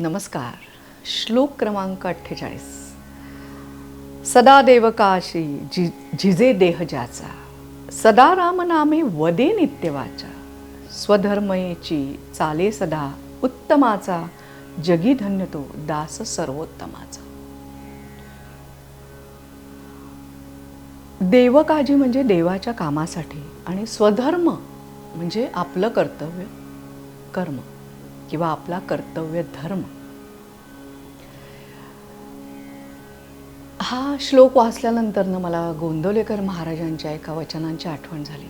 नमस्कार. श्लोक क्रमांक अठ्ठेचाळीस. सदा देवकाशी जि झिजे देह ज्याचा सदा राम नामे वदे नित्यवाचा स्वधर्मयेची चाले सदा उत्तमाचा जगी धन्य तो दास सर्वोत्तमाचा. देवकाजी म्हणजे देवाच्या कामासाठी आणि स्वधर्म म्हणजे आपलं कर्तव्य कर्म. किंवा आपला कर्तव्य धर्म. हा श्लोक वाचल्यानंतरनं मला गोंदवलेकर महाराजांच्या एका वचनांची आठवण झाली.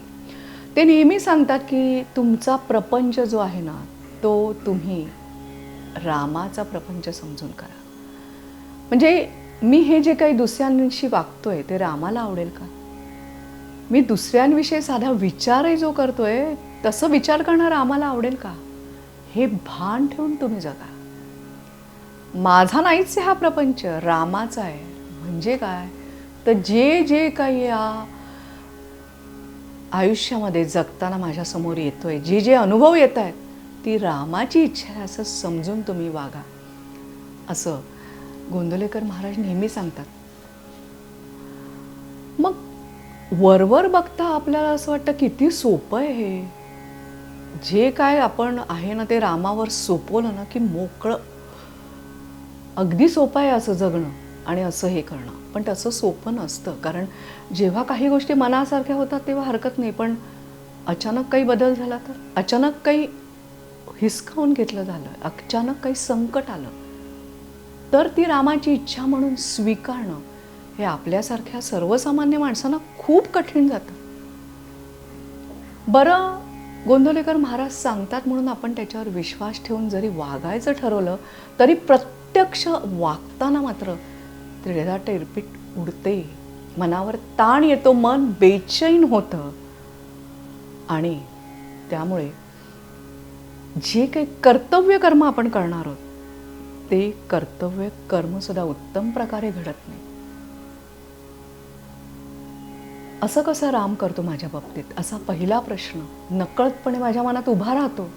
ते नेहमी सांगतात की तुमचा प्रपंच जो आहे ना तो तुम्ही रामाचा प्रपंच समजून करा. म्हणजे मी हे जे काही दुसऱ्यांशी वागतोय ते रामाला आवडेल का? मी दुसऱ्यांविषयी साधा विचारही जो करतोय तसं विचार करणं रामाला आवडेल का? हे भान ठेवून तुम्ही जगा. माझा नाहीच आहे हा प्रपंच रामाचा आहे. म्हणजे काय? तर जे जे काही या आयुष्यामध्ये जगताना माझ्यासमोर येतोय जे जे अनुभव येत आहेत ती रामाची इच्छा आहे असं समजून तुम्ही वागा. असं गोंदवलेकर महाराज नेहमी सांगतात. मग वरवर बघता आपल्याला असं वाटतं किती सोपं आहे हे. जे काय आपण आहे ना ते रामावर सोपवलं ना की मोकळं. अगदी सोपं आहे असं जगणं आणि असं हे करणं. पण तसं सोपं नसतं. कारण जेव्हा काही गोष्टी मनासारख्या होतात तेव्हा हरकत नाही. पण अचानक काही बदल झाला तर? अचानक काही हिसकावून घेतलं झालं? अचानक काही संकट आलं? तर ती रामाची इच्छा म्हणून स्वीकारणं हे आपल्यासारख्या सर्वसामान्य माणसांना खूप कठीण जातं. बरं गोंदवलेकर महाराज सांगतात म्हणून आपण त्याच्यावर विश्वास ठेवून जरी वागायचं ठरवलं तरी प्रत्यक्ष वागताना मात्र त्रिधा टेरपीट उडते. मनावर ताण येतो मन बेचैन होतं. आणि त्यामुळे जे काही कर्तव्य कर्म आपण करणार आहोत ते कर्तव्य कर्मसुद्धा उत्तम प्रकारे घडत नाही. असं कसं राम करतो माझ्या बाबतीत? असा पहिला प्रश्न नकळतपणे माझ्या मनात उभा राहतो.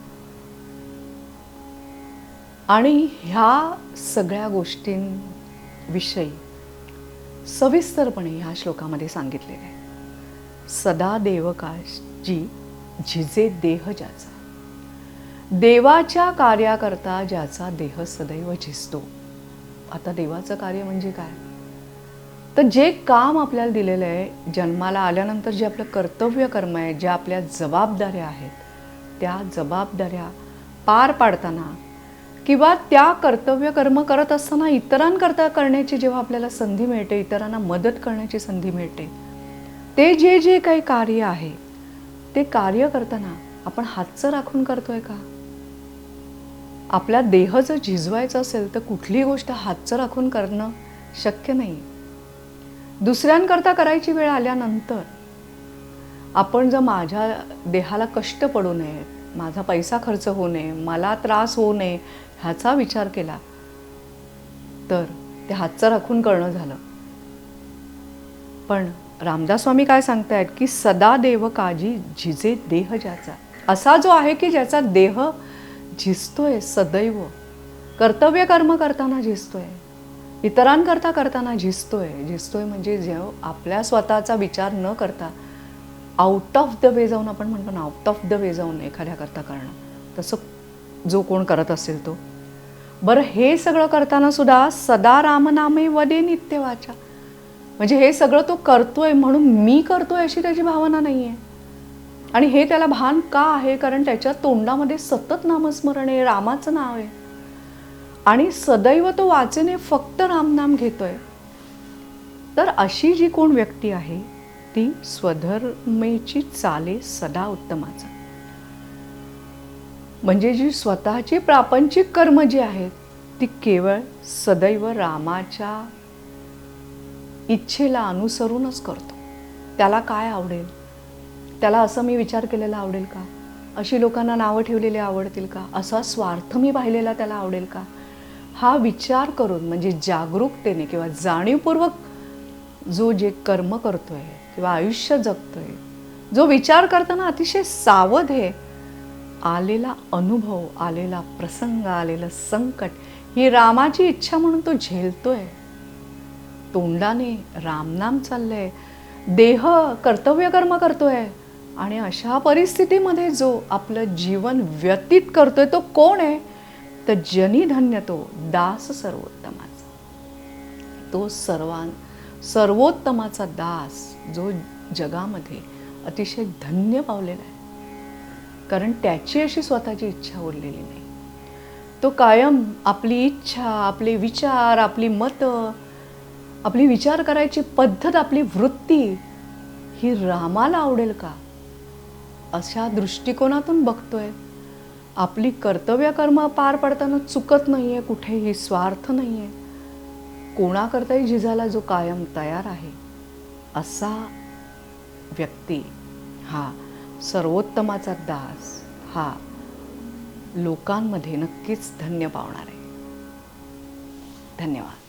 आणि ह्या सगळ्या गोष्टींविषयी सविस्तरपणे ह्या श्लोकामध्ये सांगितलेले आहे. सदा देवकाश जी झिजे देह ज्याचा. देवाच्या कार्याकरता ज्याचा देह सदैव झिजतो. आता देवाचं कार्य म्हणजे काय? तर जे काम आपल्याला दिलेलं आहे जन्माला आल्यानंतर जे आपलं कर्तव्य कर्म आहे ज्या आपल्या जबाबदाऱ्या आहेत त्या जबाबदाऱ्या पार पाडताना किंवा त्या कर्तव्य कर्म करत असताना इतरांकरता करण्याची जेव्हा आपल्याला संधी मिळते इतरांना मदत करण्याची संधी मिळते ते जे जे काही कार्य आहे ते कार्य करताना आपण हातचं राखून करतोय का? आपला देह जर झिजवायचं असेल तर कुठली गोष्ट हातचं राखून करणं शक्य नाही. दुसऱ्यांकरता करायची वेळ आल्यानंतर आपण जर माझ्या देहाला कष्ट पडू नये माझा पैसा खर्च होऊ नये मला त्रास होऊ नये ह्याचा विचार केला तर ते हातचं राखून करणं झालं. पण रामदास स्वामी काय सांगतायत की सदा देव काजी झिजे देह ज्याचा. असा जो आहे की ज्याचा देह झिजतोय सदैव. कर्तव्य कर्म करताना झिजतोय इतरांकरता करताना झिजतोय. झिजतोय म्हणजे जेव्हा आपल्या स्वतःचा विचार न करता आउट ऑफ द वे जाऊन आपण म्हणतो ना आउट ऑफ द वे जाऊन एखाद्याकरता करणं. तसं जो कोण करत असेल तो. बरं हे सगळं करताना सुद्धा सदा रामनामे वदे नित्यवाचा. म्हणजे हे सगळं तो करतोय म्हणून मी करतोय अशी त्याची भावना नाही आहे आणि हे त्याला भान का आहे? कारण त्याच्या तोंडामध्ये सतत नामस्मरण आहे रामाचं नाव आहे. आणि सदैव तो वाचेने फक्त रामनाम घेतोय. तर अशी जी कोण व्यक्ती आहे ती स्वधर्मेची चाले सदा उत्तमाचा. म्हणजे जी स्वतःची प्रापंचिक कर्म जी आहेत ती केवळ सदैव रामाच्या इच्छेला अनुसरूनच करतो. त्याला काय आवडेल? त्याला असं मी विचार केलेला आवडेल का? अशी लोकांना नावं ठेवलेली आवडतील का? असा स्वार्थ मी पाहिलेला त्याला आवडेल का? हा विचार करून म्हणजे जागरूकतेने किंवा जाणीवपूर्वक जो जे कर्म करतोय किंवा आयुष्य जगतोय जो विचार करताना अतिशय सावध आहे आलेला अनुभव आलेला प्रसंग आलेलं संकट ही रामाची इच्छा म्हणून तो झेलतोय. तोंडाने रामनाम चाललंय देह कर्तव्यकर्म करतोय आणि अशा परिस्थितीमध्ये जो आपलं जीवन व्यतीत करतोय तो कोण आहे? तर जनीधन्य तो दास सर्वोत्तमाचा. तो सर्वां सर्वोत्तमाचा दास जो जगामध्ये अतिशय धन्य पावलेला आहे. कारण त्याची अशी स्वतःची इच्छा उरलेली नाही. तो कायम आपली इच्छा आपले विचार आपली मतं आपली विचार करायची पद्धत आपली वृत्ती ही रामाला आवडेल का? अशा दृष्टिकोनातून बघतोय आपली कर्तव्य कर्म पार पडताना चुकत नाही आहे कुठेही स्वार्थ नाही आहे कोणाकरताही जिजाला जो कायम तयार आहे असा व्यक्ती हा सर्वोत्तमाचा दास हा लोकांमध्ये नक्कीच धन्य पावणार. आहे धन्यवाद.